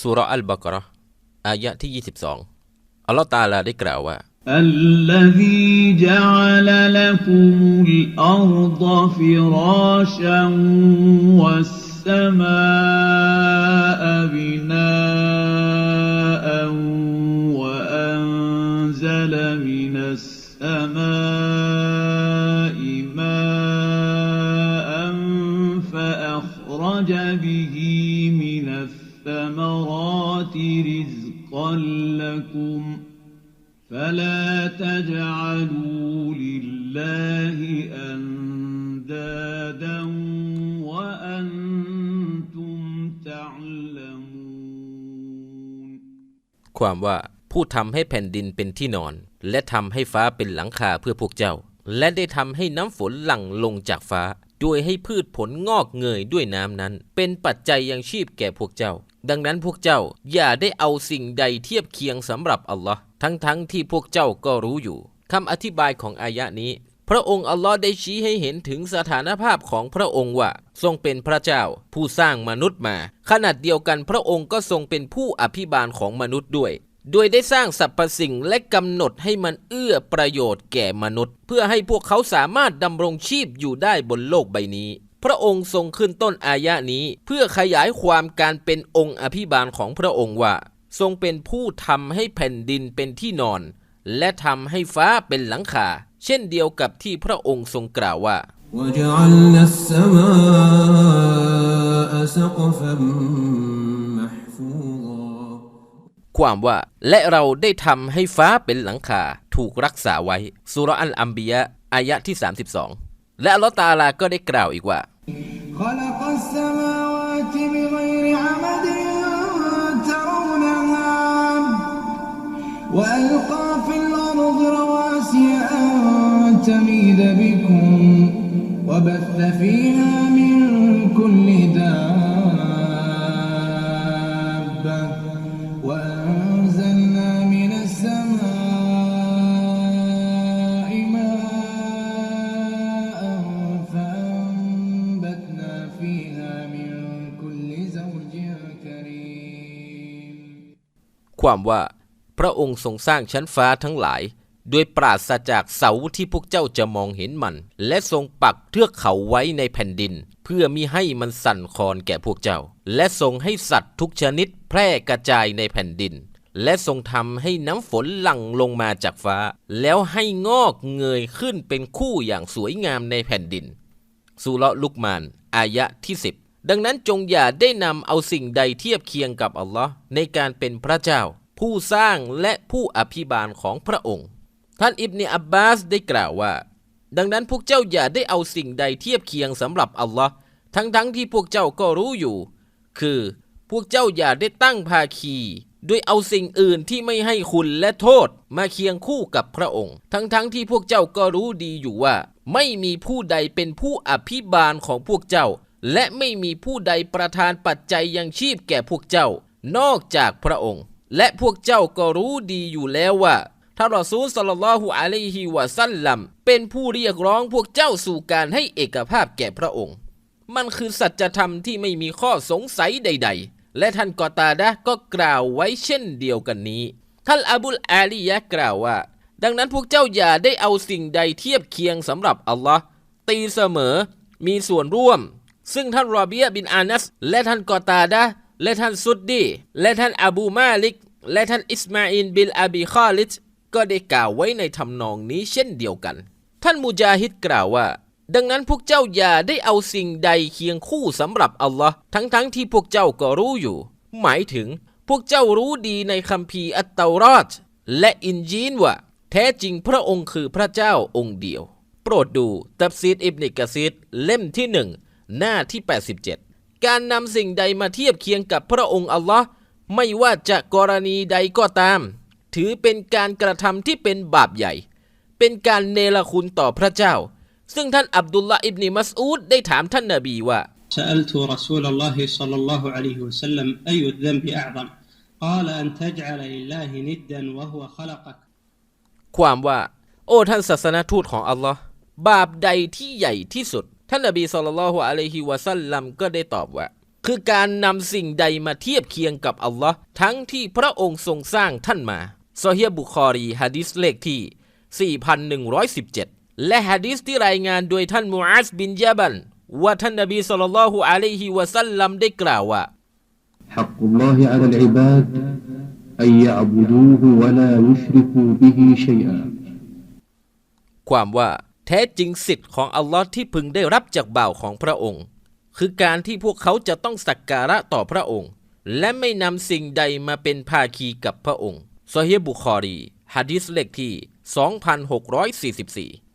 สุรอัลบากเราะห์อายะที่ 22 อัลลอฮ์ตาลาได้กล่าวว่า الذي جعل لكم الأرض فراشا والسماء بناء وأنزل من السماء ماء فأخرج به رزقا لكم فلا تجعلوا لله أندادا وأنتم تعلمون ความว่าผู้ทำให้แผ่นดินเป็นที่นอน และทำให้ฟ้าเป็นหลังคาเพื่อพวกเจ้า และได้ทำให้น้ำฝนหลั่งลงจากฟ้า โดยให้พืชผลงอกเงยด้วยน้ำนั้น เป็นปัจจัยยังชีพแก่พวกเจ้า ดังนั้นพวกเจ้าอย่าได้เอาสิ่งใดเทียบเคียงสำหรับอัลลอฮ์ทั้งๆทที่พวกเจ้าก็รู้อยู่คำอธิบายของอายะนี้ พระองค์อัลลอฮ์ได้ชี้ให้เห็นถึงสถานภาพของพระองค์ว่า ทรงเป็นพระเจ้า ผู้สร้างมนุษย์มา ขนาดเดียวกันพระองค์ก็ทรงเป็นผู้อภิบาลของมนุษย์ด้วย โดยได้สร้างสรรพสิ่งและกำหนดให้มันเอื้อประโยชน์แก่มนุษย์ เพื่อให้พวกเขาสามารถดำรงชีพอยู่ได้บนโลกใบนี้ พระองค์ทรงขึ้นต้นอายะนี้ เพื่อขยายความการเป็นองค์อภิบาลของพระองค์ว่า ทรงเป็นผู้ทำให้แผ่นดินเป็นที่นอน และทำให้ฟ้าเป็นหลังคา เช่นเดียวกับที่พระองค์ทรงกล่าวว่าความว่าและเราได้ทำให้ฟ้าเป็นหลังคา ถูกรักษาไว้สุรอัลอัมบียะอายะที่ 32 และอัลลอฮ์ตาอาลาก็ได้กล่าวอีกว่า خلق السماوات بغير عمد ترونها وألقى في الأرض رواسي أن تميد بكم وبث فيها من كل دابة ความว่า พระองค์ทรงสร้างชั้นฟ้าทั้งหลาย โดยปราศจากเสาที่พวกเจ้าจะมองเห็นมัน และทรงปักเทือกเขาไว้ในแผ่นดิน เพื่อมิให้มันสั่นคลอนแก่พวกเจ้า และทรงให้สัตว์ทุกชนิดแพร่กระจายในแผ่นดิน และทรงทำให้น้ำฝนหลั่งลงมาจากฟ้า แล้วให้งอกเงยขึ้นเป็นคู่อย่างสวยงามในแผ่นดินสุเลลุกมานอายะที่10 ดังนั้นจงอย่าได้นำเอาสิ่งใดเทียบเคียงกับอัลลอฮ์ในการเป็นพระเจ้า ผู้สร้างและผู้อภิบาลของพระองค์ ท่านอิบเนอับบาสได้กล่าวว่า ดังนั้นพวกเจ้าอย่าได้เอาสิ่งใดเทียบเคียงสำหรับอัลลอฮ์ทั้งๆทที่พวกเจ้าก็รู้อยู่ คือ พวกเจ้าอย่าได้ตั้งภาคีด้วยเอาสิ่งอื่นที่ไม่ให้คุณและโทษมาเคียงคู่กับพระองค์ ทั้งๆทที่พวกเจ้าก็รู้ดีอยู่ว่า ไม่มีผู้ใดเป็นผู้อภิบาลของพวกเจ้า และไม่มีผู้ใดประทานปัจจัยยังชีพแก่พวกเจ้า นอกจากพระองค์ และพวกเจ้าก็รู้ดีอยู่แล้วว่าท่านรอซูลสลลัลลอฮุอะลัยฮิวะซัลลัมเป็นผู้เรียกร้องพวกเจ้าสู่การให้เอกภาพแก่พระองค์ มันคือสัจธรรมที่ไม่มีข้อสงสัยใด ๆ และท่านกอตาดะก็กล่าวไว้เช่นเดียวกันนี้ ท่านอบุลอาลียะกล่าวว่า ดังนั้นพวกเจ้าอย่าได้เอาสิ่งใดเทียบเคียงสำหรับอัลลอฮ์ตีเสมอ มีส่วนร่วม ซึ่งท่านรอเบียบินอานัส และท่านกอตาดะและท่านซุดดีและท่านอบูมาลิก และท่านอิสมาอินบิลอาบีคอลิดก็ได้กล่าวไว้ในทำนองนี้เช่นเดียวกัน ท่านมุจาฮิดกล่าวว่า ดังนั้นพวกเจ้าอย่าได้เอาสิ่งใดเคียงคู่สำหรับอัลลอฮ์ทั้งๆทที่พวกเจ้าก็รู้อยู่ หมายถึงพวกเจ้ารู้ดีในคัมภีร์อัตตารอดและอินจีนว่า แท้จริงพระองค์คือพระเจ้าองค์เดียว โปรดดูตับซีดอิบนิกะซีดเล่มที่หนึ่ง หน้าที่ 87 การนำสิ่งใดมาเทียบเคียงกับพระองค์อัลลอฮ์ไม่ว่าจะกรณีใดก็ตาม ถือเป็นการกระทำที่เป็นบาปใหญ่ เป็นการเนรคุณต่อพระเจ้า ซึ่งท่านอับดุลลาห์อิบนิมัสอูดได้ถามท่านนบีว่า سألت رسول الله صلى الله عليه وسلم أي الذنب أعظم قال أن تجعل لله ندا وهو خلقك ความว่า โอ้ท่านศาสนทูตของอัลลอฮ์บาปใดที่ใหญ่ที่สุด ท่านนบีสุลต่านละฮ์อะลัยฮิวะซัลลัมก็ได้ตอบว่า คือการนำสิ่งใดมาเทียบเคียงกับอัลลอฮ์ทั้งที่พระองค์ทรงสร้างท่านมาซอฮีฮ์บุคอรีฮะดิษเลขที่ 4117 และฮะดิษที่รายงานโดยท่านมูอาซบินยะบันว่าท่านนบีศ็อลลัลลอฮุอะลัยฮิวะซัลลัมได้กล่าวว่า حق الله على العباد أن يعبدوه ولا يشركوا به شيئا ความว่า แท้จริงสิทธิ์ของอัลลอฮ์ที่พึงได้รับจากบ่าวของพระองค์ คือการที่พวกเขาจะต้องสักการะต่อพระองค์ และไม่นำสิ่งใดมาเป็นภาคีกับพระองค์ซอฮีบุคอรีฮะดิษเลขที่ 2644